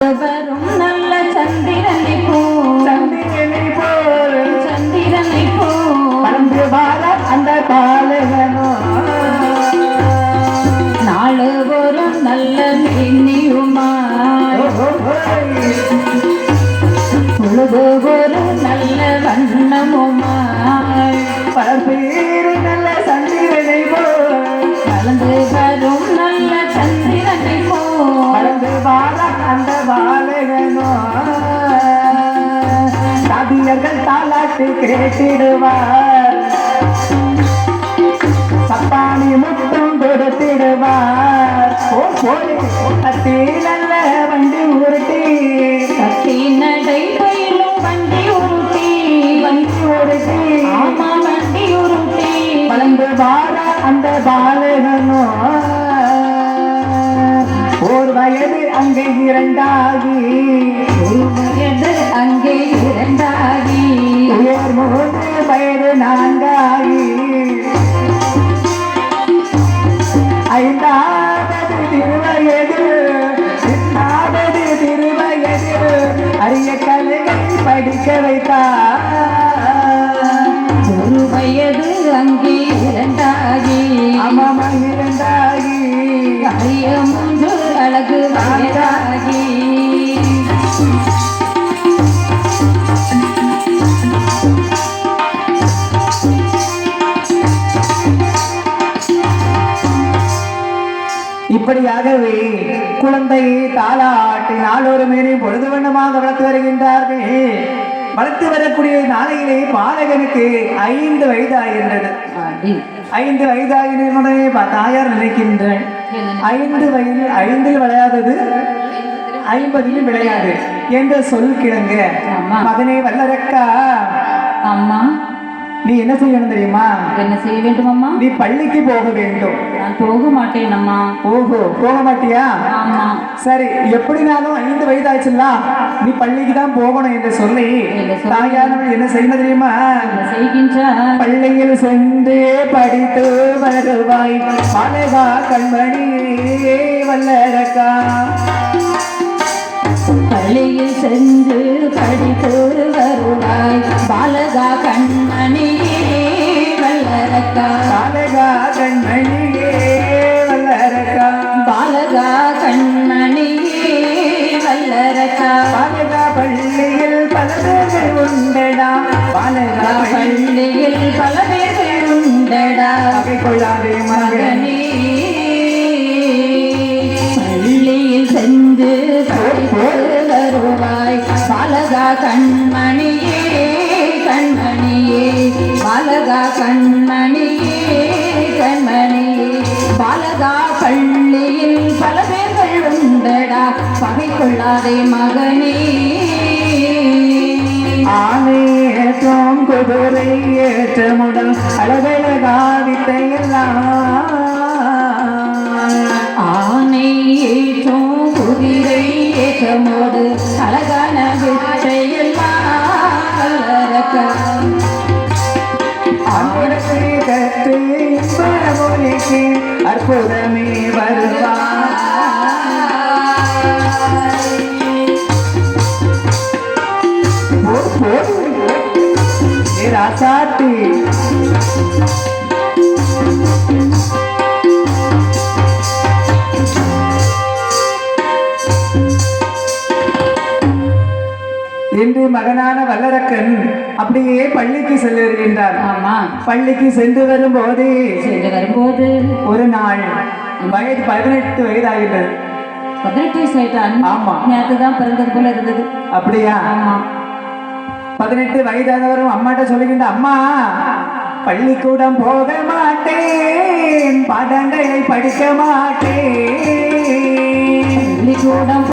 வரும் நல்ல சந்திரனை போ சந்திரனை போல். சந்திரனை போ பறந்து வார அந்த பாலகனோ நாளு ஒரு நல்ல மின்னியுமாய். பொழுது ஒரு நல்ல வண்ணமுமாய் சாதியர்கள் தாலாட்டு கேட்டிடுவார் சப்பானி முட்டும் கொடுத்திடுவார். ஓ போய் வயது அங்கே இரண்டாகி வயது அங்கே இரண்டாகி மூன்று வயது நான்காகி. ஐந்தாவது திருவயது எட்டாவது திருவயது அரிய கலையை படிக்க வைத்தார். ஒரு வயது அங்கே இரண்டாகி அமம இரண்டாகி. அரிய இப்படியாகவே குழந்தையை தாளாட்டி நாளொரு மேலே பொழுது வண்ணமாக வளர்த்து வருகின்றார்கள். வளர்த்து வரக்கூடிய நாளையிலே பாலகனுக்கு ஐந்து வயதாகின்றது. ஐந்து வயதாகினே தாயார் நினைக்கின்றேன்? ஐந்து வயதில் ஐந்தில் விளையாதது ஐம்பதிலும் விளையாது என்ற சொல் கிழங்க. மகனே வல்லரக்கா அம்மா நீ என்ன செய்யணும் தெரியுமா? என்ன செய்ய வேண்டும் அம்மா? நீ பள்ளிக்கு போக வேண்டும். நான் போக மாட்டேன் அம்மா. ஓஹோ போக மாட்டியா? ஆமா. சரி எப்படினாலும் ஐந்து வயதாச்சுல்ல நீ பள்ளிக்கு தான் போகணும் என்று சொல்லி? தாயானவள் என்ன செய்யணும் தெரியுமா? என்ன செய்கின்றார்? பள்ளியில் சென்று படித்து வருவாய். மலைவா கண்மணியே வல்லரக்கா. பள்ளியில் சென்று படித்து வருவாய். பாலகா கண்மணியே மலைவா கண்மணியே வல்லரக்கா பாலகா கண்மணியே வல்லரக்கா பாலகா பள்ளியில் பல பேர்கள் உண்டடா. பாலகா பள்ளி பள்ளியில் பல பேர்கள் உண்டடா. கொள்ளாதே மகன். மகனே. பள்ளியில் சென்று படித்து வருவாய். பாலகா கண்மணியே பாலகா கண்மணியே கண்மணியே பாலகா பள்ளியில் பல பேர்கள் உண்டடா. பகை கொள்ளாதே மகனே. ஆனை ஏற்றம் குதிரை ஏற்றமுடன் அழகழகா வித்தையெல்லாம். ஆனை ஏற்றும் குதிரை ஏற்றமோடு அழகான से अर्पुद में बर्बाद। रासा மகனான வல்லரக்கன் அப்படியே பள்ளிக்கு செல்லுகின்றார். ஆமா. பள்ளிக்கு சென்று வரும்போது சென்று வரும்போது ஒரு நாள் வயது பதினெட்டு வயதாகின்றது. பதினெட்டு வயசு ஆயிட்டான் ஆமா. நேற்று தான் பிறந்தது போல இருந்தது. அப்படியா? ஆமா. பதினெட்டு வயதானவரும் அம்மாட்ட சொல்லுகின்ற அம்மா பள்ளிக்கூடம் போக மாட்டேன். பாடங்களை படிக்க மாட்டேன். பள்ளிக்கூடம்